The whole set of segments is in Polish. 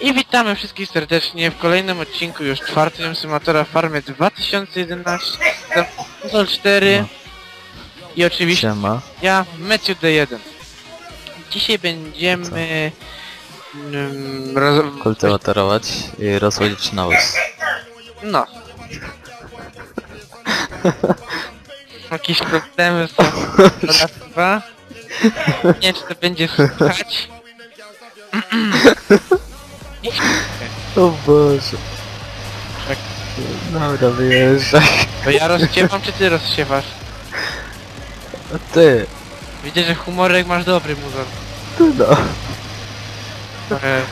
I witamy wszystkich serdecznie w kolejnym odcinku już czwartym symulatora Farmy 2011 Konsol 4 No. i oczywiście Siema. ja, Matthew D1. Dzisiaj będziemy mm, roz... Kultywatorować i rozwodzić nawóz. no Jakieś problemy są raz dwa Nie wiem czy to będzie słychać O Boże. Tak. Dobra, wyjeżdżaj. To ja rozsiewam czy ty rozsiewasz? A ty. Widzę, że humorek masz dobry muzor. Ty no. E,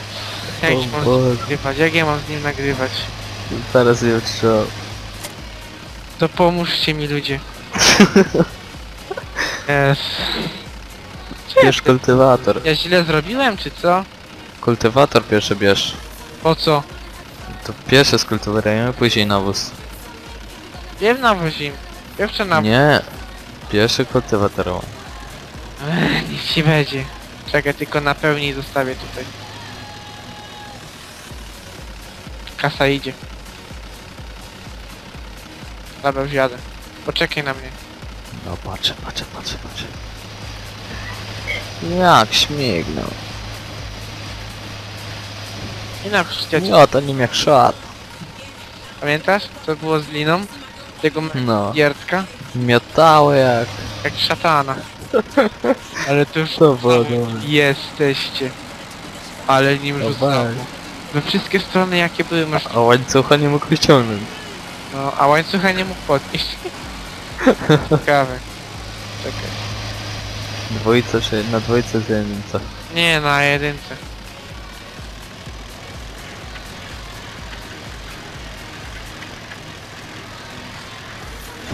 Jak O mam z Boże. nim nagrywać? Jak ja mam z nim nagrywać? Teraz jutro. To pomóżcie mi ludzie. Yes. Bierz kultywator. Ja źle zrobiłem, czy co? Kultywator pierwszy bierz. Po co? To pierwsze skultywujemy, później nawóz. Wiem nawozim. Pierwsze na... Nie. Pierwszy kultywatorowy. Ech, niech ci będzie. Czekaj, tylko na pełni zostawię tutaj. Kasa idzie. Dobra, już jadę. Poczekaj na mnie. No patrzę, patrzę, patrzę, patrzę. Jak śmignął. I na. No to nim jak szat. Pamiętasz, co było z liną? Tego No. Giertka? Miotały jak... Jak szatana. Ale to już To było dobre. jesteście. Ale nim No rzucało. We wszystkie strony jakie były masz. A łańcucha nie mógł wyciągnąć. No, a łańcucha nie mógł podnieść. Ciekawe. Czekaj. Dwójce czy na dwójce z jedynce. Nie, na jedynce.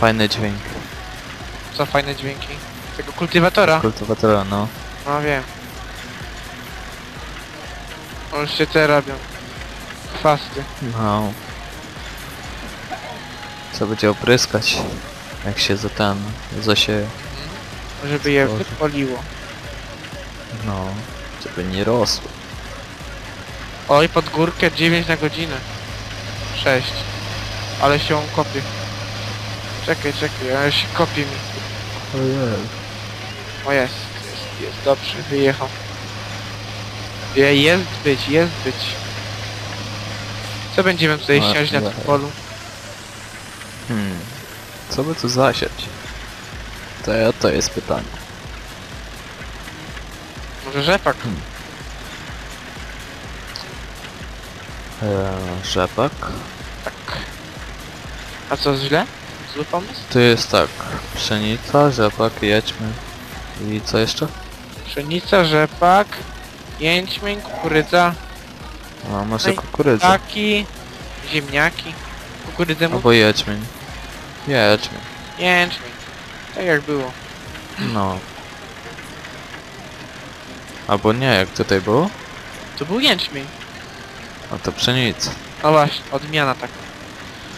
Fajny dźwięk. Co fajne dźwięki. Tego kultywatora? Kultywatora, no. No wiem. O, Już się te robią. Chwasty. No. Co będzie opryskać? Jak się za ten zasieje. Żeby je Boże. wypaliło. No. Żeby nie rosło. Oj, pod górkę 9 na godzinę. 6. Ale się on kopie. Czekaj, czekaj, ale się kopie mi. Ojej. O jest, jest, jest, dobrze, wyjechał. Je, jest być, jest być. Co będziemy tutaj No, siać na tym polu? Hmm. Co by tu zasiać? To, to jest pytanie. Może rzepak? Eee, rzepak. Tak. A co, źle? Zły pomysł? Tu jest tak. Pszenica, rzepak, jęczmień. I co jeszcze? Pszenica, rzepak, jęczmień, kukurydza, A może i kukurydza. taki, ziemniaki, kukurydzę mu... Albo jęczmień. Jęczmień. jęczmień. Tak jak było. No. Albo nie, jak tutaj było? To był jęczmień. A to pszenica. No właśnie, odmiana taka.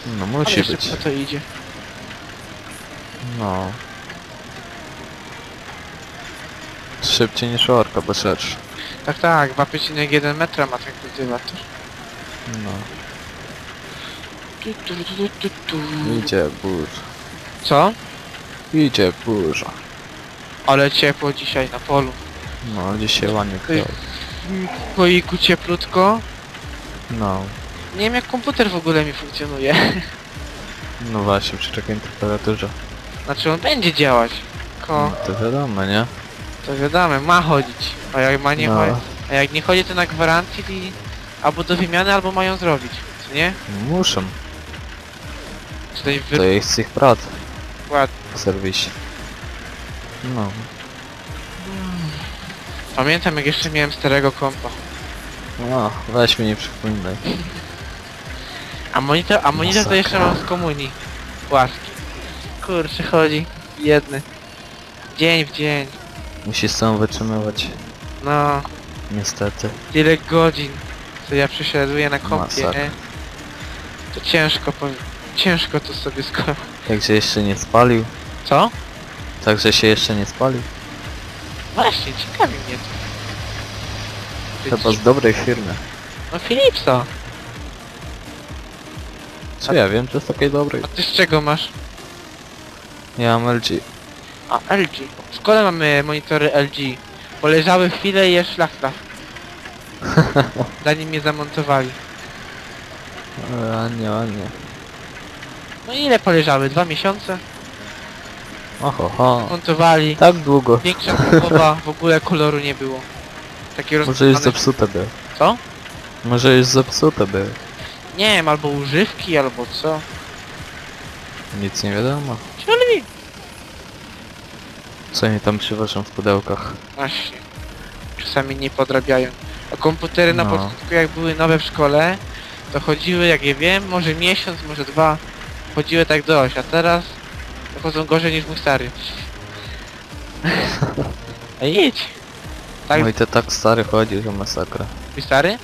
No Ale musi być. to idzie? No. Szybciej niż orka, bo szerszy. Tak, tak, 2,1 metra ma ten kultywator. No. Tu, tu, tu, tu, tu. Idzie burza. Co? Idzie burza. Ale ciepło dzisiaj na polu. No, dzisiaj ładnie. W koiku cieplutko. No. Nie wiem jak komputer w ogóle mi funkcjonuje. No właśnie, przy takiej temperaturze. Znaczy on będzie działać. Tylko No, to wiadomo, nie? to wiadomo, ma chodzić. A jak ma nie No. chodzi. A jak nie chodzi to na gwarancji i albo do wymiany, albo mają zrobić. Co nie? Muszą. Tutaj To jest ich wykład. w serwisie. No. Pamiętam jak jeszcze miałem starego kompa. No, weź mi nie przypominaj. A monitor, a monitor to Masakra. jeszcze mam z komunii. Łaski. Kurczę chodzi. Jedny. Dzień w dzień. Musisz sam wytrzymywać. No, Niestety. tyle godzin, co ja przesiaduję na kompie, Masakra. nie? To ciężko, powie- ciężko to sobie sko... Także jeszcze nie spalił. Co? Także się jeszcze nie spalił. Właśnie, ciekawi mnie to. Chyba z dobrej firmy. No Philipsa. Co ja wiem, że jest takiej dobrej. A ty z czego masz? Ja mam LG. A, LG. W szkole mamy monitory LG. Poleżały chwilę i jest szlachta. Zanim je zamontowali. Ładnie, ładnie. No i ile poleżały? Dwa miesiące? Oho, ho. Montowali. Tak długo. Większa połowa w ogóle koloru nie było. Takie Może już rozmawiane... zepsute były. Co? Może już zepsute były. Nie wiem, albo używki, albo co. Nic nie wiadomo. Czyli... Co oni tam przywożą w pudełkach? Właśnie. Czasami nie podrabiają. A komputery na No. początku jak były nowe w szkole, to chodziły jak je wiem, może miesiąc, może dwa. Chodziły tak dość, a teraz to chodzą gorzej niż mój stary. A idź! Tak, Mój to tak stary chodzi, że masakra. mój stary?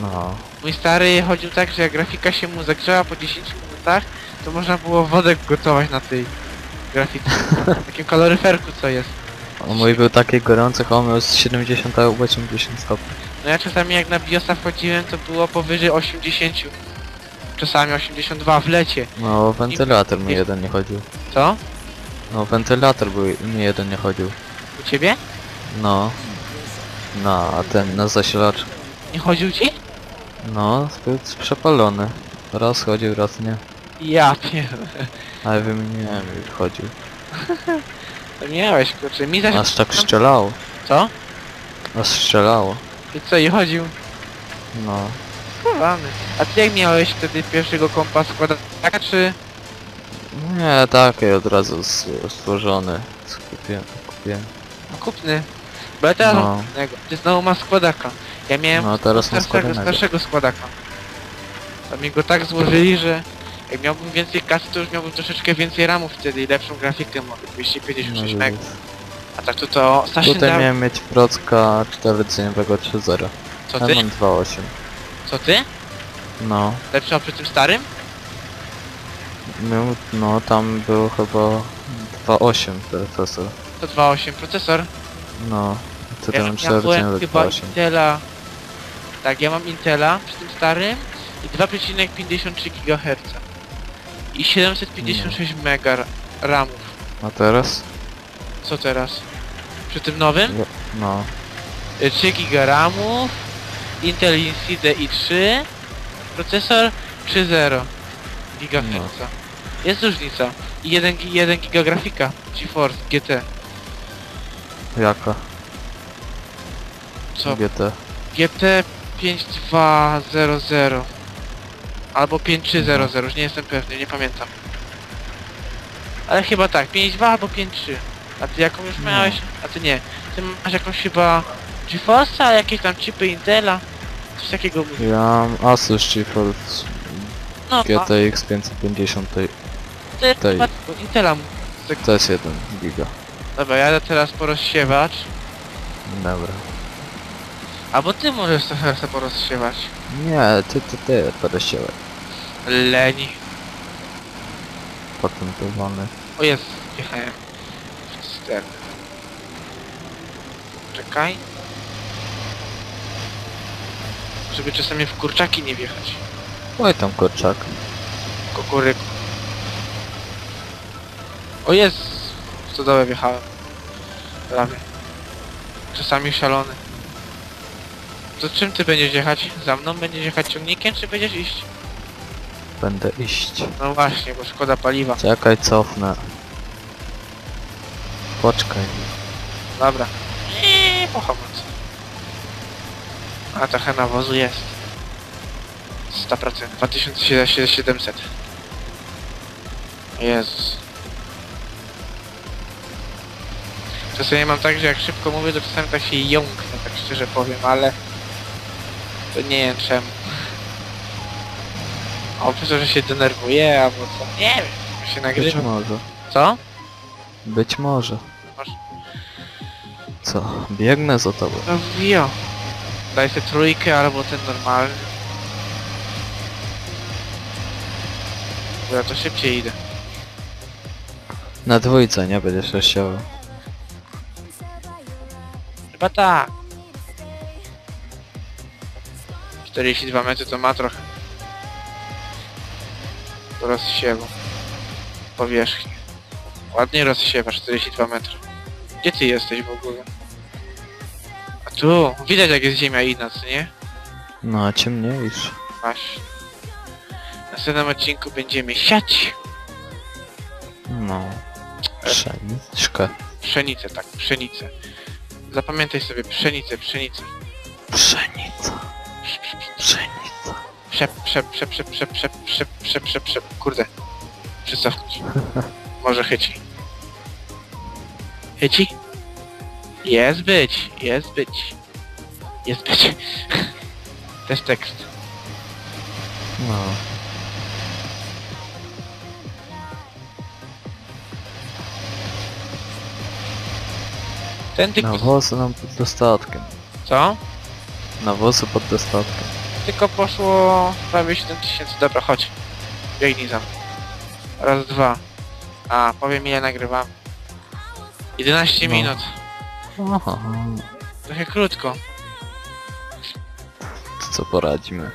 No. Mój stary chodził tak, że jak grafika się mu zagrzała po 10 minutach, to można było wodę gotować na tej grafice. Takim kaloryferku co jest. A mój był taki gorący, miał z 70 albo 80 stopni. No ja czasami jak na BIOSa wchodziłem, to było powyżej 80. Czasami 82 w lecie. No, wentylator mi I- jeden nie chodził. Co? No, wentylator był, mi jeden nie chodził. U ciebie? No. No, a ten na zasilacz. Nie chodził ci? No, był przepalony. Raz chodził, raz nie. Ja pierdolę. Ale wymieniłem i chodził. To miałeś, kurczę. Mi zaś... Aż tak strzelało. Co? Aż strzelało. I co, i chodził? No. Chowany. A ty jak miałeś wtedy pierwszego kompa składaka, czy... Nie, takie od razu s- stworzone. Kupiłem. kupiłem. No, kupny? Bo ja teraz No. mam kupnego. Ty znowu masz składaka. Ja miałem No, teraz mam starszego, składanego. starszego składaka. A mi go tak złożyli, że jak miałbym więcej kasy, to już miałbym troszeczkę więcej ramów wtedy i lepszą grafikę, może 256 No, MB. A tak to to strasznie Tutaj miałem mieć procka 4-rdzeniowego 3.0. Co Ja ty? mam 2.8. Co ty? No. Lepsza przy tym starym? Miał, no, tam był chyba 2.8 procesor. To 2.8 procesor. No. To Ja, tam ja 4 byłem rdzeniowy chyba 2.8. Intela... Tak, ja mam Intela przy tym starym i 2,53 GHz. I 756 mega ra- ramów. A teraz? Co teraz? Przy tym nowym? No. Y, 3 GB ramów, Intel Inside i3, procesor 3.0 GHz. No. Jest różnica. I 1, gi- 1 giga grafika GeForce GT. Jaka? Co? GT. GT 5200 albo 5300, już nie jestem pewny, nie pamiętam. Ale chyba tak, 5.2 albo 5.3. A ty jaką już No. miałeś? A ty nie. Ty masz jakąś chyba GeForce'a, jakieś tam chipy Intela? Coś takiego. Ja mam Asus GeForce No, a GTX 550 tej- ty tej. chyba tylko Intela mu- to jest 1 giga. Dobra, jadę teraz po rozsiewacz. Dobra. Albo ty możesz trochę sobie porozsiewać. Nie, ty, ty, ty, podejściełek. Leni. Patentowany. O jest, jechałem. W cysterny. Czekaj. Żeby czasami w kurczaki nie wjechać. Oj tam kurczak. Kukuryku. O jest! W stodołę wjechałem. Prawie. Czasami szalony. To czym ty będziesz jechać? Za mną będziesz jechać ciągnikiem, czy będziesz iść? Będę iść. No właśnie, bo szkoda paliwa. Czekaj, cofnę. Poczekaj. Dobra. Eee, po hamulcu. A trochę nawozu jest. 100%. 2700. Jezus. Czasami mam tak, że jak szybko mówię, to czasami tak się jąknę, tak szczerze powiem, ale... To nie wiem czemu. O, przez to, że się denerwuję, albo co. Nie wiem, się Być nagrywa. może. Co? Być może. Może. Co? Biegnę za tobą. No wio. Daj sobie trójkę albo ten normalny. Bo ja to szybciej idę. Na dwójce nie będziesz rozsiały. Chyba tak. 42 metry to ma trochę. Rozsiewu. Powierzchni. Ładnie rozsiewa 42 metry. Gdzie ty jesteś w ogóle? A tu, widać jak jest ziemia inna, co nie? No, a ciemniejszy. Masz. W następnym odcinku będziemy siać No. Pszeniczkę. pszenicę, tak, pszenicę. Zapamiętaj sobie pszenicę, pszenicę. Pszenica. Prze, Pszenica. Prze, prze, prze, prze, prze, prze, prze, prze, prze, prze, kurde. Przystawki. Może chyci. Chyci? Jest być, jest być. Jest być. To jest tekst. No. Ten tylko... Nawozu nam pod dostatkiem. Co? Nawozu pod dostatkiem. Tylko poszło prawie 7 tysięcy. Dobra, chodź. Biegnij za mną. Raz, dwa. A, powiem ile nagrywam. 11 No. minut. Aha. Trochę krótko. To co poradzimy?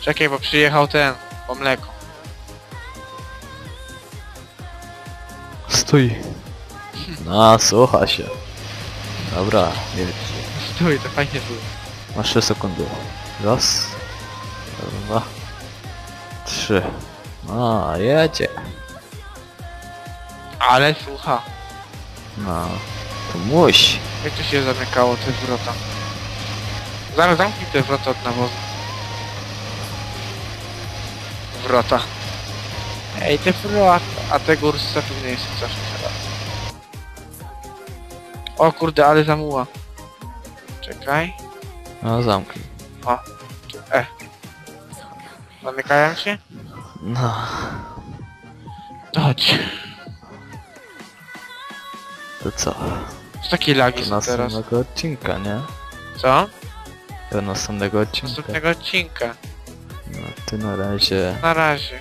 Czekaj, bo przyjechał ten, po mleko. Stój. No, słucha się. Dobra, jedź. Stój, to fajnie było. Masz 3 sekundy. Raz. Dwa. Trzy. A, jedzie. Ale słucha. No. To musi. Jak to się zamykało, te wrota? Zaraz zamknij te wrota od nawozu. Wrota. Ej, te wrota. A te górce tu nie jest coś teraz. O kurde, ale zamuła. Czekaj. No, zamknij. E. Zamykają się? No. Chodź. To co? Co takie lagi Do są teraz? następnego odcinka, nie? Co? Do następnego odcinka. Następnego odcinka. No, ty na razie. Na razie.